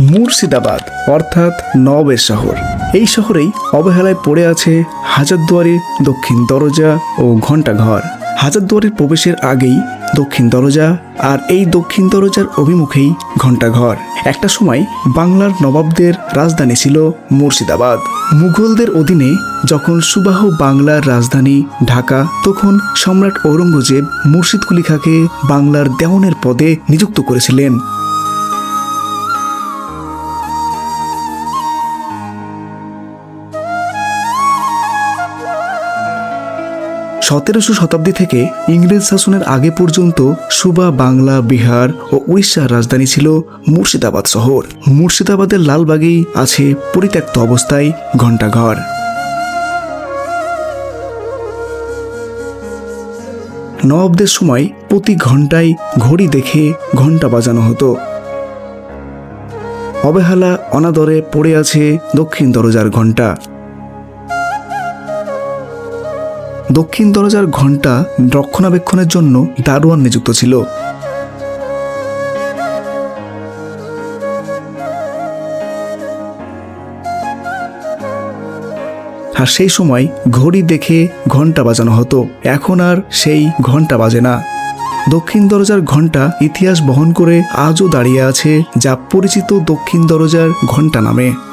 মুর্শিদাবাদ, অর্থাৎ নবের শহর। এই শহরেই অবহেলায় পড়ে আছে হাজারদুয়ারির দক্ষিণ দরজা ও ঘণ্টাঘর। হাজারদুয়ারির প্রবেশের আগেই দক্ষিণ দরজা আর এই দক্ষিণ দরজার অভিমুখেই ঘণ্টাঘর। একটা সময় বাংলার নবাবদের রাজধানী ছিল মুর্শিদাবাদ। মুঘলদের অধীনে যখন সুবাহ বাংলার রাজধানী ঢাকা, তখন সম্রাট ঔরঙ্গজেব মুর্শিদ কুলি বাংলার দেওয়ানের পদে নিযুক্ত করেছিলেন। সতেরোশো শতাব্দী থেকে ইংরেজ শাসনের আগে পর্যন্ত সুবা, বাংলা, বিহার ও উড়িষ্যার রাজধানী ছিল মুর্শিদাবাদ শহর। মুর্শিদাবাদের লালবাগেই আছে পরিত্যক্ত অবস্থায় ঘণ্টাঘর। নবাবদের সময় প্রতি ঘন্টায় ঘড়ি দেখে ঘণ্টা বাজানো হতো। অবহেলা, অনাদরে পড়ে আছে দক্ষিণ দরজার ঘণ্টা। দক্ষিণ দরজার ঘণ্টা রক্ষণাবেক্ষণের জন্য দারোয়ান নিযুক্ত ছিল। আর সেই সময় ঘড়ি দেখে ঘণ্টা বাজানো হতো। এখন আর সেই ঘণ্টা বাজে না। দক্ষিণ দরজার ঘণ্টা ইতিহাস বহন করে আজও দাঁড়িয়ে আছে যা পরিচিত দক্ষিণ দরজার ঘণ্টা নামে।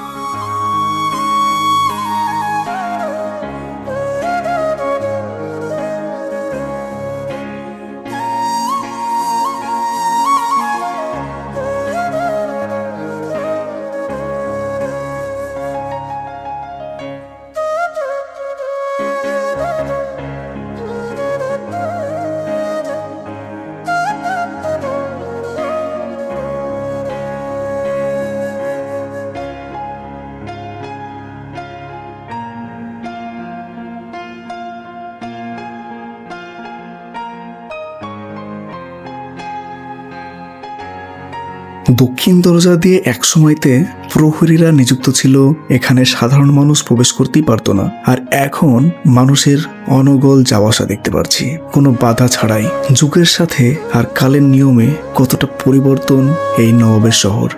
দক্ষিণ দরজা দিয়ে এক সময়তে প্রহরীরা নিযুক্ত ছিল। এখানে সাধারণ মানুষ প্রবেশ করতেই পারত না। আর এখন মানুষের অনগল যাওয়া আসা দেখতে পারছি। কোনো বাধা ছাড়াই। যুগের সাথে আর কালের নিয়মে কতটা পরিবর্তন এই নবাবের শহর।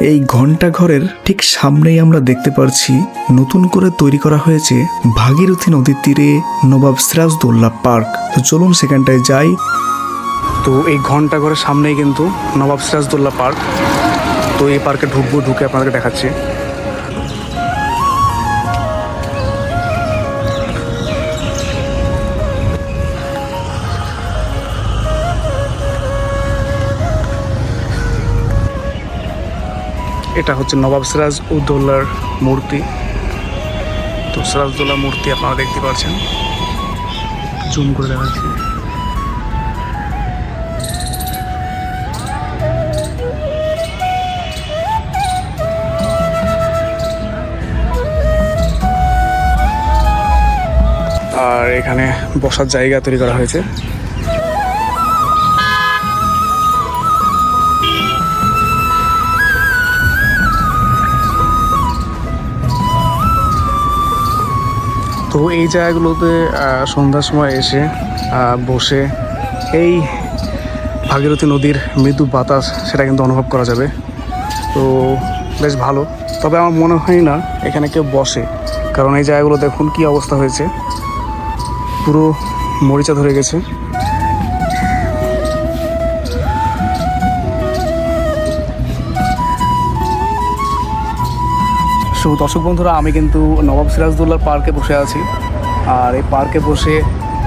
এই ঘণ্টা ঘরের ঠিক সামনেই আমরা দেখতে পারছি নতুন করে তৈরি করা হয়েছে ভাগীরথী নদীর তীরে নবাব সিরাজদৌল্লা পার্ক। তো চলুন সেখানটায় যাই। তো এই ঘণ্টা ঘরের সামনেই কিন্তু নবাব সিরাজদৌল্লা পার্ক। তো এই পার্কে ঢুকবো, ঢুকে আপনাদেরকে দেখাচ্ছি। এটা হচ্ছে নবাব সিরাজ উদ্দৌলার মূর্তি। তো সিরাজদৌল্লা মূর্তি আপনারা দেখতে পাচ্ছেন। জুম করে দেখাচ্ছি। আর এখানে বসার জায়গা তৈরি করা হয়েছে। তো এই জায়গাগুলোতে সন্ধ্যার সময় এসে বসে এই ভাগীরথী নদীর মৃদু বাতাস সেটা কিন্তু অনুভব করা যাবে। তো বেশ ভালো। তবে আমার মনে হয় না এখানে কেউ বসে, কারণ এই জায়গাগুলো দেখুন কি অবস্থা হয়েছে। পুরো মরিচা ধরে গেছে। দর্শক বন্ধুরা, আমি কিন্তু নবাব সিরাজদৌল্লার পার্কে বসে আছি। আর এই পার্কে বসে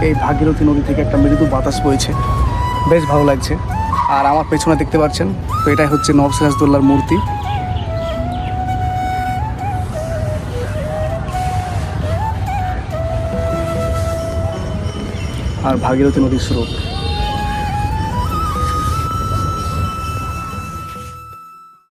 এই ভাগীরথী নদী থেকে একটা মৃদু বাতাস বইছে। বেশ ভালো লাগছে। আর আমার পেছনে দেখতে পাচ্ছেন, তো এটাই হচ্ছে নবাব সিরাজদৌল্লার মূর্তি। আর ভাগীরথী নদীর স্রোত।